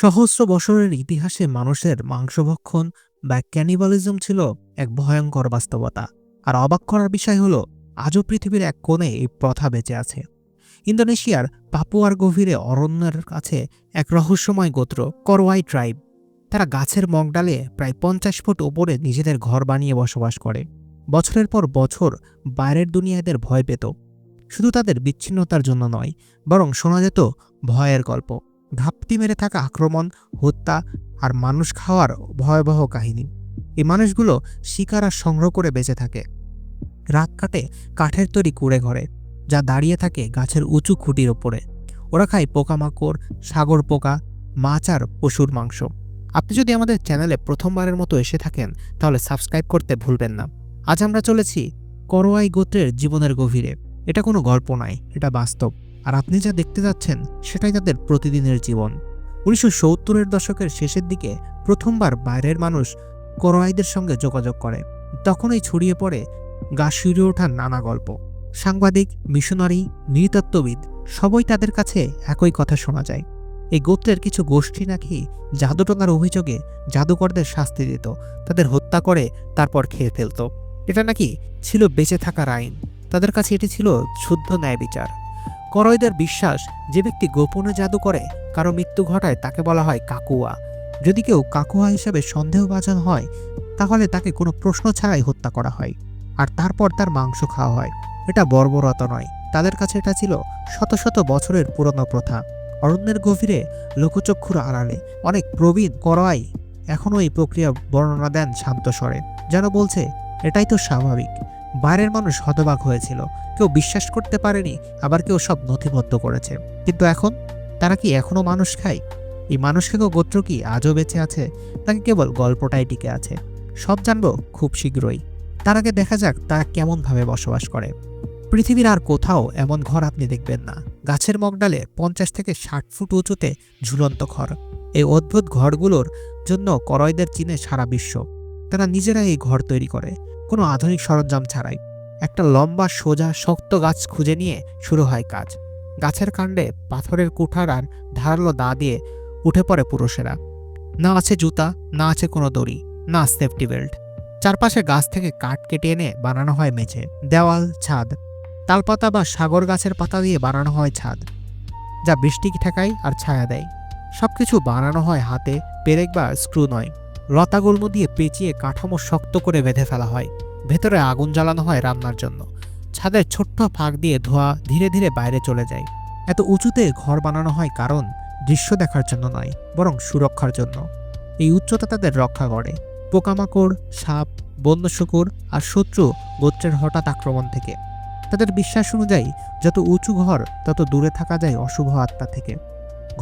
সহস্র বছরের ইতিহাসে মানুষের মাংসভক্ষণ বা ক্যানিবালিজম ছিল এক ভয়ঙ্কর বাস্তবতা। আর অবাক করার বিষয় হলো, আজও পৃথিবীর এক কোণে এই প্রথা বেঁচে আছে। ইন্দোনেশিয়ার পাপুয়ার গভীরে অরণ্যের কাছে এক রহস্যময় গোত্র, করওয়াই ট্রাইব। তারা গাছের মগডালে প্রায় পঞ্চাশ ফুট ওপরে নিজেদের ঘর বানিয়ে বসবাস করে। বছরের পর বছর বাইরের দুনিয়া এদের ভয় পেত। শুধু তাদের বিচ্ছিন্নতার জন্য নয়, বরং শোনা যেত ভয়ের গল্প। ঘাপটি মেরে থাকা আক্রমণ, হত্যা আর মানুষ খাওয়ার ভয়াবহ কাহিনী। এই মানুষগুলো শিকার আর সংগ্রহ করে বেঁচে থাকে। রাত কাটে কাঠের তৈরি কুড়ে ঘরে, যা দাঁড়িয়ে থাকে গাছের উঁচু খুঁটির ওপরে। ওরা খায় পোকামাকড়, সাগর পোকা, মাছ আর পশুর মাংস। আপনি যদি আমাদের চ্যানেলে প্রথমবারের মতো এসে থাকেন, তাহলে সাবস্ক্রাইব করতে ভুলবেন না। আজ আমরা চলেছি করোয়াই গোত্রের জীবনের গভীরে। এটা কোনো গল্প নয়, এটা বাস্তব। আর আপনি যা দেখতে যাচ্ছেন, সেটাই তাদের প্রতিদিনের জীবন। উনিশশো সত্তরের দশকের শেষের দিকে প্রথমবার বাইরের মানুষ করোয়াইদের সঙ্গে যোগাযোগ করে। তখনই ছড়িয়ে পড়ে গা শিউরে ওঠার নানা গল্প। সাংবাদিক, মিশনারি, নৃতত্ত্ববিদ, সবই তাদের কাছে একই কথা শোনা যায়। এই গোত্রের কিছু গোষ্ঠী নাকি জাদুটনার অভিযোগে জাদুকরদের শাস্তি দিত, তাদের হত্যা করে তারপর খেয়ে ফেলত। এটা নাকি ছিল বেঁচে থাকার আইন। তাদের কাছে এটি ছিল শুদ্ধ ন্যায় বিচার করয়দের বিশ্বাস যে ব্যক্তি গোপনে জাদু করে, কারও মৃত্যু ঘটায় তাকে বলা হয় কাকুয়া। যদি কেউ কাকুয়া হিসেবে সন্দেহভাজন হয়, তাহলে তাকে কোনো প্রশ্ন ছাড়াই হত্যা করা হয়, আর তারপর তার মাংস খাওয়া হয়। এটা বর্বরতা নয়। তাদের কাছে এটা ছিল শত শত বছরের পুরনো প্রথা। অরণ্যের গভীরে লোকচক্ষুর আড়ালে অনেক প্রবীণ করয় এখনও এই প্রক্রিয়া বর্ণনা দেন শান্ত স্বরে, যেন বলছে, এটাই তো স্বাভাবিক। বাইরের মানুষ হতবাক হয়েছিল। কেউ বিশ্বাস করতে পারেনি, আবার কেউ সব নথিবদ্ধ করেছে। কিন্তু এখন? তারা কি এখনও মানুষ খায়? এই মানুষকে গোত্র কি আজও বেঁচে আছে? নাকি কেবল গল্পটাই টিকে আছে? সব জানব খুব শীঘ্রই। তার আগে দেখা যাক তারা কেমনভাবে বসবাস করে। পৃথিবীর আর কোথাও এমন ঘর আপনি দেখবেন না। গাছের মগডালে পঞ্চাশ থেকে ষাট ফুট উঁচুতে ঝুলন্ত ঘর। এই অদ্ভুত ঘরগুলোর জন্য করয়দের চিনে সারা বিশ্ব। তারা নিজেরা এই ঘর তৈরি করে। কোনো আধুনিক সরঞ্জাম ছাড়াই। একটা লম্বা, সোজা, শক্ত গাছ খুঁজে নিয়ে শুরু হয় কাজ। গাছের কাণ্ডে পাথরের কুঠার আর ধারালো দা দিয়ে উঠে পড়ে পুরুষেরা। না আছে জুতা, না আছে কোনো দড়ি, না সেফটি বেল্ট চারপাশে গাছ থেকে কাঠ কেটে এনে বানানো হয় মেঝে, দেওয়াল, ছাদ। তালপাতা বা সাগর গাছের পাতা দিয়ে বানানো হয় ছাদ, যা বৃষ্টি ঠেকায় আর ছায়া দেয়। সবকিছু বানানো হয় হাতে, পেরেক বা স্ক্রু নয়। লতাগুল্ম দিয়ে পেঁচিয়ে কাঠামো শক্ত করে বেঁধে ফেলা হয়। ভেতরে আগুন জ্বালানো হয় রান্নার জন্য। ছাদের ছোট্ট ফাঁক দিয়ে ধোঁয়া ধীরে ধীরে বাইরে চলে যায়। এত উঁচুতে ঘর বানানো হয় কারণ দৃশ্য দেখার জন্য নয়, বরং সুরক্ষার জন্য। এই উচ্চতা তাদের রক্ষা করে। পোকামাকড়, সাপ বন্য শুকুর আর শত্রু গোত্রের হঠাৎ আক্রমণ থেকে। তাদের বিশ্বাস অনুযায়ী যত উঁচু ঘর, তত দূরে থাকা যায় অশুভ আত্মা থেকে।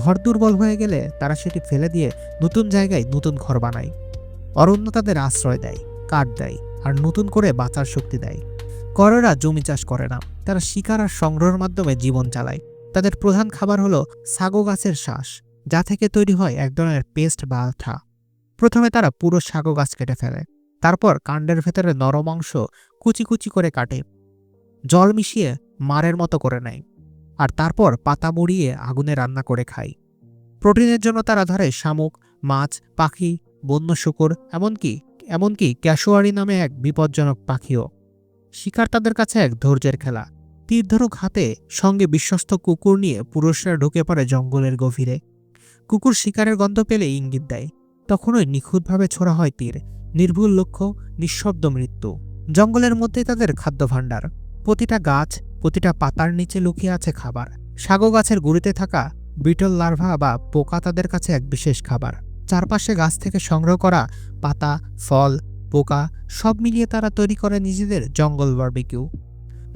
ঘর দুর্বল হয়ে গেলে তারা সেটি ফেলে দিয়ে নতুন জায়গায় নতুন ঘর বানায়। অরণ্য তাদের আশ্রয় দেয়, কাঠ দেয়, আর নতুন করে বাঁচার শক্তি দেয়। করেরা জমি চাষ করে না, তারা শিকার আর সংগ্রহের মাধ্যমে জীবন চালায়। তাদের প্রধান খাবার হলো সাগো গাছের শ্বাস যা থেকে তৈরি হয় এক ধরনের পেস্ট বা আঠা। প্রথমে তারা পুরো সাগো গাছ কেটে ফেলে, তারপর কাণ্ডের ভেতরে নরম অংশ কুচি কুচি করে কাটে। জল মিশিয়ে মারের মতো করে নেয়। আর তারপর পাতা মুড়িয়ে আগুনে রান্না করে খায়। প্রোটিনের জন্য তারা ধরে শামুক, মাছ, পাখি, বন্য শুকুর, এমনকি এমনকি ক্যাশোয়ারি নামে এক বিপজ্জনক পাখিও। শিকার তাদের কাছে এক ধৈর্যের খেলা। তীর ধরুক হাতে সঙ্গে বিশ্বস্ত কুকুর নিয়ে পুরুষরা ঢুকে পড়ে জঙ্গলের গভীরে। কুকুর শিকারের গন্ধ পেলে ইঙ্গিত দেয়। তখনই নিখুঁতভাবে ছোড়া হয় তীর। নির্ভুল লক্ষ্য, নিঃশব্দ মৃত্যু। জঙ্গলের মধ্যে তাদের খাদ্য ভাণ্ডার প্রতিটা গাছ প্রতিটা পাতার নিচে লুকিয়ে আছে খাবার। সাগো গাছের গুড়িতে থাকা বিটল লার্ভা বা পোকা তাদের কাছে এক বিশেষ খাবার। চারপাশে গাছ থেকে সংগ্রহ করা পাতা, ফল, পোকা সব মিলিয়ে তারা তৈরি করে নিজেদের জঙ্গল বার্বিকিউ।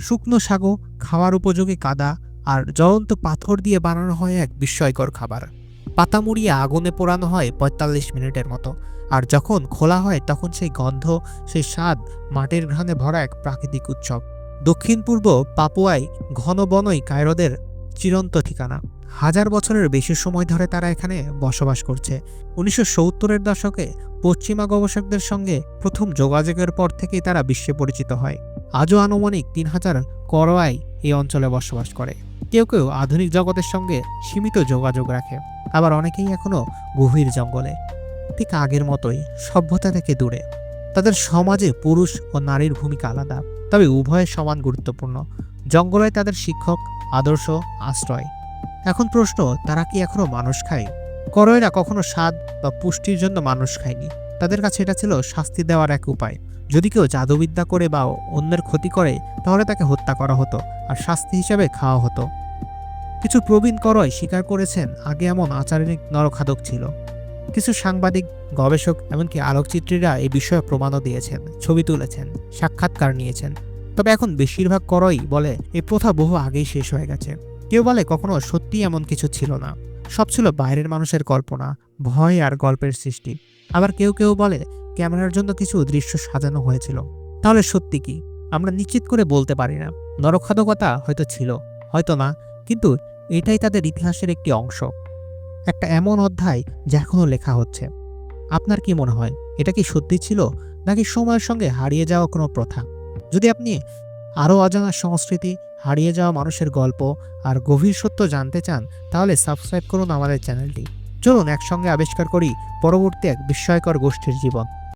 শুকনো সাগো খাওয়ার উপযোগী কাদা আর জ্বলন্ত পাথর দিয়ে বানানো হয় এক বিস্ময়কর খাবার। পাতা মুড়িয়ে আগুনে পোড়ানো হয় পঁয়তাল্লিশ মিনিটের মতো আর যখন খোলা হয় তখন সেই গন্ধ, সেই স্বাদ মাটির ঘ্রাণে ভরা এক প্রাকৃতিক উৎসব। দক্ষিণ পূর্ব পাপুয়ায় ঘন বনই কায়রোদের চিরন্ত ঠিকানা। হাজার বছরের বেশি সময় ধরে তারা এখানে বসবাস করছে। উনিশশো সত্তরের দশকে পশ্চিমা গবেষকদের সঙ্গে প্রথম যোগাযোগের পর থেকেই তারা বিশ্বে পরিচিত হয়। আজও আনুমানিক তিন হাজার করোয়াই এই অঞ্চলে বসবাস করে। কেউ কেউ আধুনিক জগতের সঙ্গে সীমিত যোগাযোগ রাখে। আবার অনেকেই এখনও গভীর জঙ্গলে। ঠিক আগের মতোই সভ্যতা থেকে দূরে। তাদের সমাজে পুরুষ ও নারীর ভূমিকা আলাদা। তবে উভয় সমান গুরুত্বপূর্ণ। জঙ্গলে তাদের শিক্ষক, আদর্শ, আশ্রয়। এখন প্রশ্ন, তারা কি এখনও মানুষ খায়? করয়েরা কখনো স্বাদ বা পুষ্টির জন্য মানুষ খায়নি। তাদের কাছে এটা ছিল শাস্তি দেওয়ার এক উপায়। যদি কেউ জাদুবিদ্যা করে বা অন্যের ক্ষতি করে, তাহলে তাকে হত্যা করা হতো আর শাস্তি হিসেবে খাওয়া হতো। কিছু প্রবীণ করয় স্বীকার করেছেন, আগে এমন আচারিক নরখাদক ছিল। কিছু সাংবাদিক, গবেষক এমনকি আলোকচিত্রীরা এই বিষয়ে প্রমাণও দিয়েছেন, ছবি তুলেছেন, সাক্ষাৎকার নিয়েছেন। তবে এখন বেশিরভাগ করই বলে এই প্রথা বহু আগেই শেষ হয়ে গেছে। কেউ বলে কখনো সত্যি এমন কিছু ছিল না। সব ছিল বাইরের মানুষের কল্পনা, ভয় আর গল্পের সৃষ্টি। আবার কেউ কেউ বলে ক্যামেরার জন্য কিছু দৃশ্য সাজানো হয়েছিল। তাহলে সত্যি কি? আমরা নিশ্চিত করে বলতে পারি না। নরখাদকতা হয়তো ছিল, হয়তো না, কিন্তু এটাই তাদের ইতিহাসের একটি অংশ। একটা এমন অধ্যায় যা এখনও লেখা হচ্ছে। আপনার কি মনে হয়, এটা কি সত্যি ছিল, নাকি সময়ের সঙ্গে হারিয়ে যাওয়া কোনো প্রথা? যদি আপনি আরও অজানা সংস্কৃতি, হারিয়ে যাওয়া মানুষের গল্প আর গভীর সত্য জানতে চান, তাহলে সাবস্ক্রাইব করুন আমাদের চ্যানেলটি। চলুন একসঙ্গে আবিষ্কার করি পরবর্তী এক বিস্ময়কর গোষ্ঠীর জীবন।